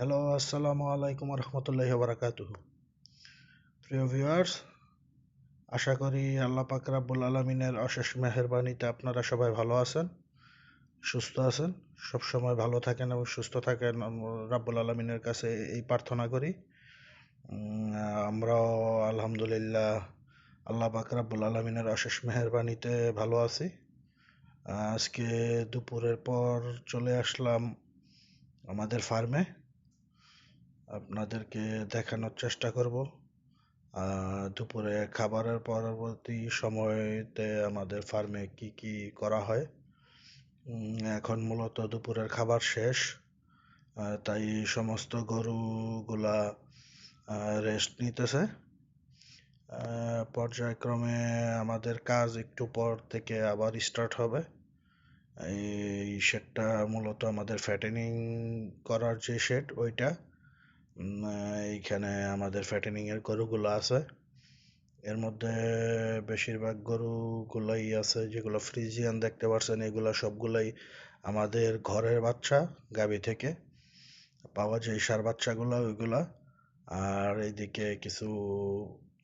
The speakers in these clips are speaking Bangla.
হ্যালো আসসালামু আলাইকুম রহমতুল্লাহ বারাকাতুহু প্রিয় ভিউয়ার্স আশা করি আল্লাহ পাক রাব্বুল আলমিনের অশেষ মেহরবানিতে আপনারা সবাই ভালো আছেন, সুস্থ আছেন, সব সময় ভালো থাকেন এবং সুস্থ থাকেন। রাব্বুল আলমিনের কাছে এই প্রার্থনা করি। আমরাও আলহামদুলিল্লাহ আল্লাহ পাক রাব্বুল আলমিনের অশেষ মেহরবানিতে ভালো আছি। আজকে দুপুরের পর চলে আসলাম আমাদের ফার্মে আপনাদেরকে দেখানোর চেষ্টা করব। দুপুরে খাবারের পরবর্তী সময়তে আমাদের ফার্মে কি কি করা হয়? এখন মূলত দুপুরের খাবার শেষ। তাই সমস্ত গরুগুলা রেস্ট নিতেছে। পর্যায়ক্রমে আমাদের কাজ একটু পর থেকে আবার স্টার্ট হবে। এই শেডটা মূলত আমাদের ফ্যাটেনিং করার যে শেড ওইটা। এইখানে আমাদের ফ্যাটেনিং এর গরুগুলো আছে। এর মধ্যে বেশিরভাগ গরুগুলাই আছে যেগুলো ফ্রিজিয়ান দেখতে পাচ্ছেন এগুলো সবগুলাই আমাদের ঘরের বাচ্চা গাবি থেকে। পাওয়া যায় সার বাচ্চাগুলো, ওইগুলা। আর এইদিকে কিছু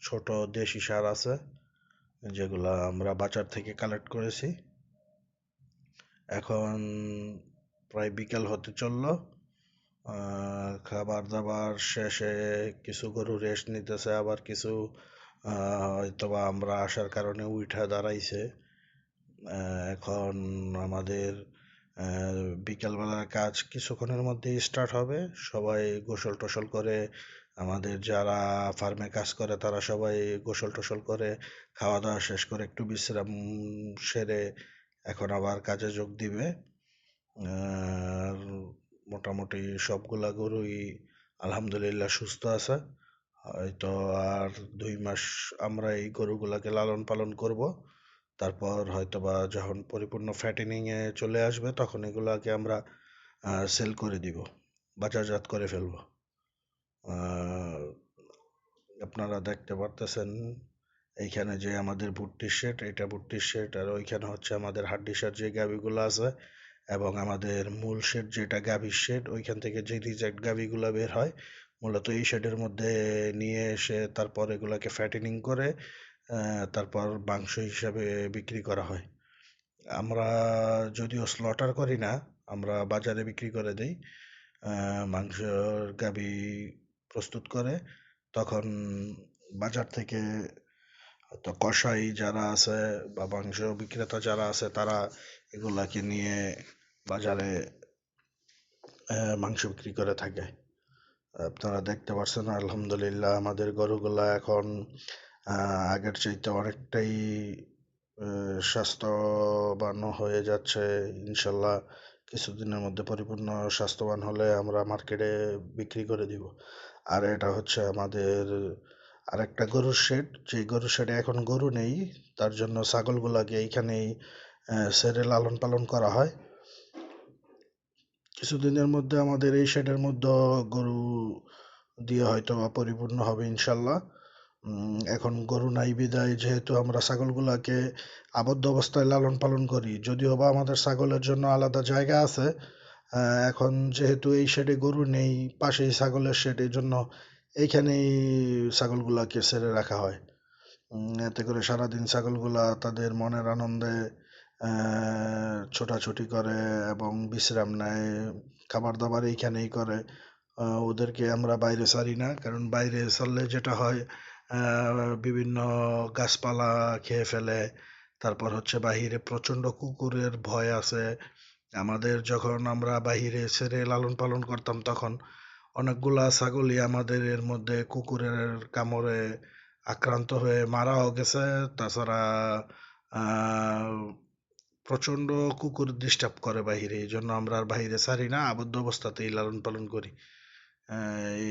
ছোট দেশি সার আছে, যেগুলো আমরা বাজার থেকে কালেক্ট করেছি। এখন প্রায় বিকেল হতে চলল। খাবার দাবার শেষে কিছু গরু রেস্ট নিতেছে, আবার কিছু হয়তোবা আমরা আসার কারণে উঠা দাঁড়াইছে। এখন আমাদের বিকেলবেলার কাজ কিছুক্ষণের মধ্যে স্টার্ট হবে। সবাই গোসল টোসল করে, আমাদের যারা ফার্মে কাজ করে তারা সবাই গোসল টোসল করে, খাওয়া দাওয়া শেষ করে একটু বিশ্রাম সেরে এখন আবার কাজে যোগ দিবে। আর মোটামুটি সবগুলা গরুই আলহামদুলিল্লাহ সুস্থ আছে। হয়তো আর দুই মাস আমরা এই গরুগুলাকে লালন পালন করব। তারপর হয়তো বা যখন পরিপূর্ণ ফ্যাটেনিংয়ে চলে আসবে, তখন এগুলাকে আমরা সেল করে দিব, বাজারজাত করে ফেলব। আপনারা দেখতে পারতেছেন, এইখানে যে আমাদের ভুট্টির শেড এটা ভুট্টির শেড আর ওইখানে হচ্ছে আমাদের হাড্ডিসার যে গাবিগুলো আছে এবং আমাদের মূল শেড যেটা গাভীর শেড ওইখান থেকে যে রিজেক্ট গাভীগুলো বের হয়, মূলত এই শেডের মধ্যে নিয়ে এসে তারপর এগুলাকে ফ্যাটেনিং করে তারপর মাংস হিসাবে বিক্রি করা হয়। আমরা যদিও স্লটার করি না, আমরা বাজারে বিক্রি করে দিই মাংসর গাভী প্রস্তুত করে, তখন বাজার থেকে হয়তো কষাই যারা আছে বা মাংস বিক্রেতা যারা আছে, তারা এগুলাকে নিয়ে বাজারে মাংস বিক্রি করে থাকে। আপনারা দেখতে পাচ্ছেন আলহামদুলিল্লাহ আমাদের গরুগুলা এখন আগের চাইতে অনেকটাই স্বাস্থ্যবান হয়ে যাচ্ছে। ইনশাল্লাহ কিছুদিনের মধ্যে পরিপূর্ণ স্বাস্থ্যবান হলে আমরা মার্কেটে বিক্রি করে দিব। আর এটা হচ্ছে আমাদের আরেকটা গরুর শেড যে গরুর শেডে এখন গরু নেই, তার জন্য ছাগলগুলাকে এইখানেই সেরে লালন পালন করা হয়। কিছুদিনের মধ্যে আমাদের এই শেডের মধ্যে গরু দিয়ে হয়তো পরিপূর্ণ হবে ইনশাল্লাহ। এখন গরু নাই বিদায়, যেহেতু আমরা ছাগলগুলাকে আবদ্ধ অবস্থায় লালন পালন করি, যদিও বা আমাদের ছাগলের জন্য আলাদা জায়গা আছে এখন যেহেতু এই শেডে গরু নেই, পাশেই ছাগলের শেড জন্য এইখানেই ছাগলগুলাকে ছেড়ে রাখা হয়। এতে করে সারাদিন ছাগলগুলা তাদের মনের আনন্দে ছোটাছুটি করে এবং বিশ্রাম নেয়। খাবার দাবার এইখানেই করে। ওদেরকে আমরা বাইরে ছাড়ি না, কারণ বাইরে ছাড়লে যেটা হয় বিভিন্ন গাছপালা খেয়ে ফেলে। তারপর হচ্ছে বাহিরে প্রচণ্ড কুকুরের ভয় আছে। আমাদের যখন আমরা বাহিরে ছেড়ে লালন পালন করতাম তখন অনেকগুলা ছাগলই আমাদের এর মধ্যে কুকুরের কামড়ে আক্রান্ত হয়ে মারাও গেছে। তাছাড়া প্রচণ্ড কুকুর ডিস্টার্ব করে বাহিরে। এই জন্য আমরা আর বাহিরে ছাড়ি না, আবদ্ধ অবস্থাতেই লালন পালন করি।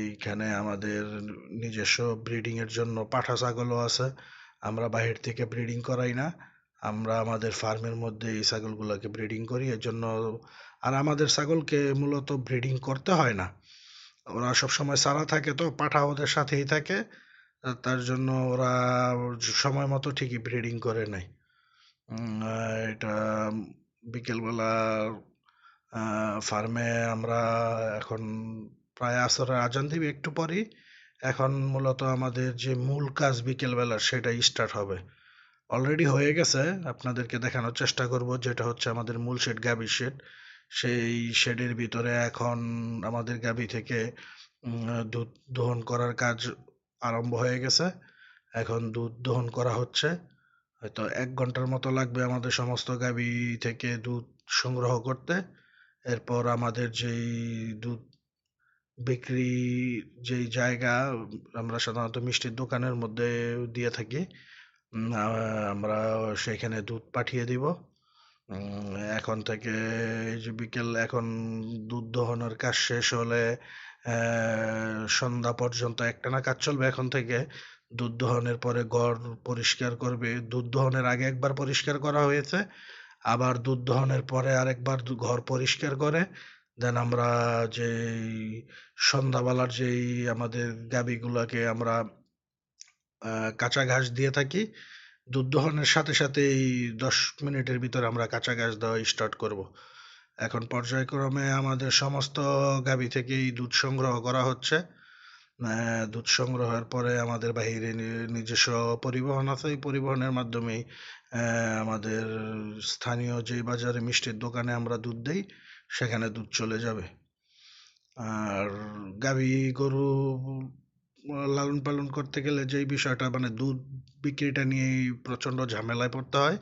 এইখানে আমাদের নিজস্ব ব্রিডিংয়ের জন্য পাঠা ছাগলও আছে। আমরা বাহির থেকে ব্রিডিং করাই না। আমরা আমাদের ফার্মের মধ্যে এই ছাগলগুলোকে ব্রিডিং করি। এর জন্য আর আমাদের ছাগলকে মূলত ব্রিডিং করতে হয় না। ওরা সবসময় সারা থাকে তো, পাঠা ওদের সাথেই থাকে। তার জন্য ওরা সময় মতো ঠিকই ব্রিডিং করে নেয়। এটা বিকেলবেলা ফার্মে আমরা এখন প্রায় আসরের আজান দিবে একটু পরেই। এখন মূলত আমাদের যে মূল কাজ বিকেলবেলার সেটাই স্টার্ট হবে। অলরেডি হয়ে গেছে, আপনাদেরকে দেখানোর চেষ্টা করব, যেটা হচ্ছে আমাদের মূল শেড গাভীর শেড সেই শেডের ভিতরে এখন আমাদের গাভী থেকে দুধ দহন করার কাজ আরম্ভ হয়ে গেছে। এখন দুধ দহন করা হচ্ছে। হয়তো এক ঘণ্টার মতো লাগবে আমাদের সমস্ত গাভী থেকে দুধ সংগ্রহ করতে। এরপর আমাদের যেই দুধ বিক্রি যেই জায়গা, আমরা সাধারণত মিষ্টির দোকানের মধ্যে দিয়ে থাকি। আমরা সেখানে দুধ পাঠিয়ে দিব। এখন থেকে এই যে বিকেল, এখন দুধ দহনের কাজ শেষ হলে সন্ধ্যা পর্যন্ত একটানা কাজ চলবে এখন থেকে। দুধ দহনের পরে ঘর পরিষ্কার করবে। দুধ দহনের আগে একবার পরিষ্কার করা হয়েছে, আবার দুধ দহনের পরে আরেকবার ঘর পরিষ্কার করে। দেন আমরা যেই সন্ধ্যাবেলার যেই আমাদের গাভীগুলাকে আমরা কাঁচা ঘাস দিয়ে থাকি দুধ দহনের সাথে সাথেই দশ মিনিটের ভিতরে আমরা কাঁচা ঘাস দেওয়া স্টার্ট করব। এখন পর্যায়ক্রমে আমাদের সমস্ত গাভী থেকেই দুধ সংগ্রহ করা হচ্ছে। দুধ সংগ্রহের পরে আমাদের বাহিরে নিজস্ব পরিবহন আছে। এই পরিবহনের মাধ্যমেই আমাদের স্থানীয় যে বাজারে মিষ্টির দোকানে আমরা দুধ দেই, সেখানে দুধ চলে যাবে। আর গাভী গরু লালন পালন করতে গেলে যেই বিষয়টা মানে দুধ বিক্রিটা নিয়েই প্রচণ্ড ঝামেলায় পড়তে হয়।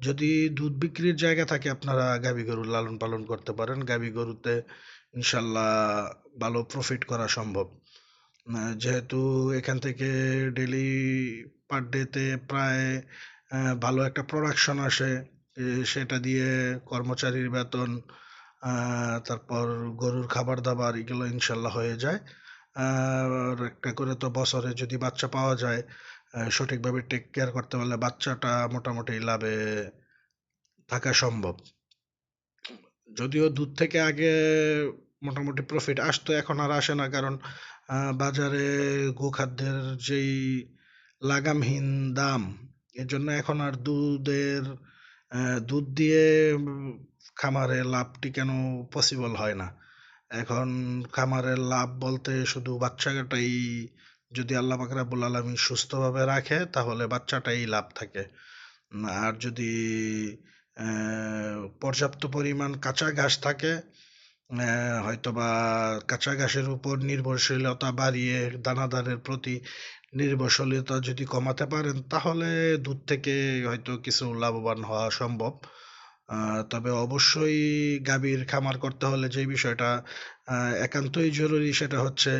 যদি দুধ বিক্রির জায়গা থাকে, আপনারা গাভী গরু লালন পালন করতে পারেন। গাভী গরুতে ইনশাল্লাহ ভালো প্রফিট করা সম্ভব। যেহেতু এখান থেকে ডেলি পার ডেতে প্রায় ভালো একটা প্রোডাকশন আসে সেটা দিয়ে কর্মচারীর বেতন তারপর গরুর খাবার দাবার এগুলো ইনশাল্লাহ হয়ে যায়। একটা করে তো বছরে যদি বাচ্চা পাওয়া যায় সঠিকভাবে টেক কেয়ার করতে পারলে বাচ্চাটা মোটামুটি লাভে থাকা সম্ভব। যদিও দুধ থেকে আগে মোটামুটি প্রফিট আসতো, এখন আর আসে না কারণ বাজারে গোখাদ্যের যেই লাগামহীন দাম এর জন্য এখন আর দুধের দুধ দিয়ে খামারে লাভ টিকানো পসিবল হয় না। এখন খামারের লাভ বলতে শুধু বাচ্চাটাই যদি আল্লাহ পাক রাব্বুল আলামিন সুস্থভাবে রাখে, তাহলে বাচ্চাটাই লাভ থাকে। আর যদি পর্যাপ্ত পরিমাণ কাঁচা ঘাস থাকে হয়তোবা কাঁচা ঘাসের উপর নির্ভরশীলতা বাড়িয়ে দানাদারের প্রতি নির্ভরশীলতা যদি কমাতে পারেন, তাহলে দুধ থেকে হয়তো কিছু লাভবান হওয়া সম্ভব। তবে অবশ্যই গাভীর খামার করতে হলে যে বিষয়টা একান্তই জরুরি সেটা হচ্ছে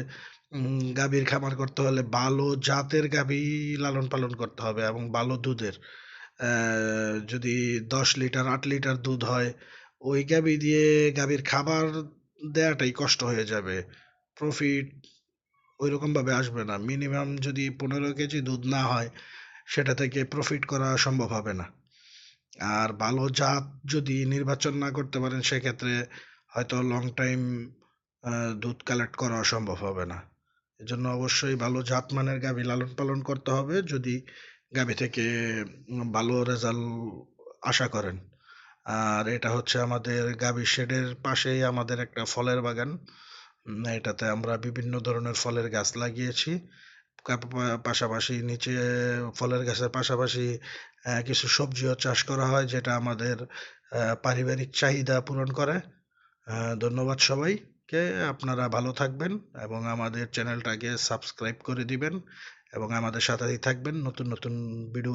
গাভীর খামার করতে হলে ভালো জাতের গাভী লালন পালন করতে হবে এবং ভালো দুধের। যদি দশ লিটার, আট লিটার দুধ হয়, ওই গাভী দিয়ে গাভীর খাবার দেওয়াটাই কষ্ট হয়ে যাবে। প্রফিট ওইরকম ভাবে আসবে না। মিনিমাম যদি পনেরো কেজি দুধ না হয়, সেটা থেকে প্রফিট করা সম্ভব হবে না। আর ভালো জাত যদি নির্বাচন না করতে পারেন, সেক্ষেত্রে হয়তো লং টাইম দুধ কালেক্ট করা সম্ভব হবে না। এজন্য অবশ্যই ভালো জাত মানের গাভী লালন পালন করতে হবে যদি গাভী থেকে ভালো রেজাল্ট আশা করেন। আর এটা হচ্ছে আমাদের গাভী শেডের পাশেই আমাদের একটা ফলের বাগান। এটাতে আমরা বিভিন্ন ধরনের ফলের গাছ লাগিয়েছি। পাশাপাশি নিচে ফলের গাছের পাশাপাশি কিছু সবজিও চাষ করা হয় যেটা আমাদের পারিবারিক চাহিদা পূরণ করে। ধন্যবাদ সবাইকে, আপনারা ভালো থাকবেন এবং আমাদের চ্যানেলটাকে সাবস্ক্রাইব করে দিবেন এবং আমাদের সাথেই থাকবেন। নতুন নতুন ভিডিও